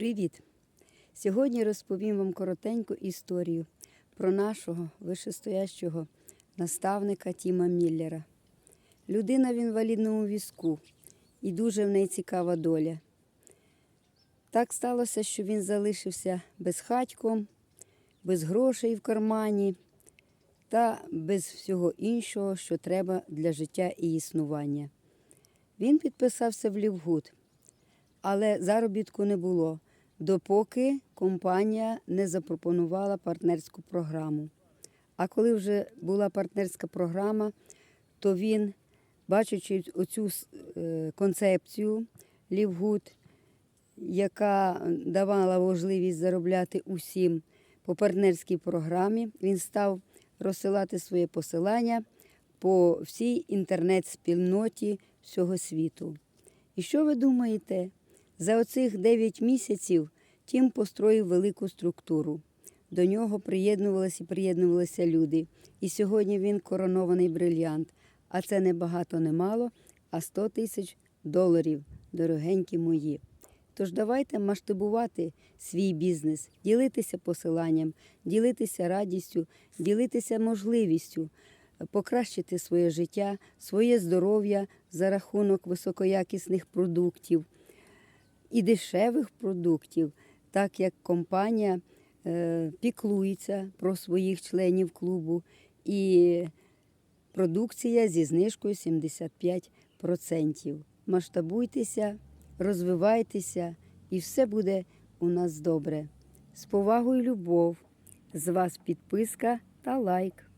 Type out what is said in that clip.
Привіт! Сьогодні розповім вам коротеньку історію про нашого вишестоящого наставника Тіма Міллера. Людина в інвалідному візку і дуже в неї цікава доля. Так сталося, що він залишився безхатьком, без грошей в кармані та без всього іншого, що треба для життя і існування. Він підписався в Лівгуд, але заробітку не було, допоки компанія не запропонувала партнерську програму. А коли вже була партнерська програма, то він, бачачи оцю е, концепцію Лівгуд, яка давала можливість заробляти усім по партнерській програмі, він став розсилати своє посилання по всій інтернет-спільноті всього світу. І що ви думаєте? За оцих 9 місяців Тім построїв велику структуру. До нього приєднувалися і приєднувалися люди. І сьогодні він коронований брильянт. А це не багато, не мало, а 100 тисяч доларів, дорогенькі мої. Тож давайте масштабувати свій бізнес, ділитися посиланням, ділитися радістю, ділитися можливістю покращити своє життя, своє здоров'я за рахунок високоякісних продуктів і дешевих продуктів, так як компанія е, піклується про своїх членів клубу і продукція зі знижкою 75%. Масштабуйтеся, розвивайтеся, і все буде у нас добре. З повагою, любов, з вас підписка та лайк.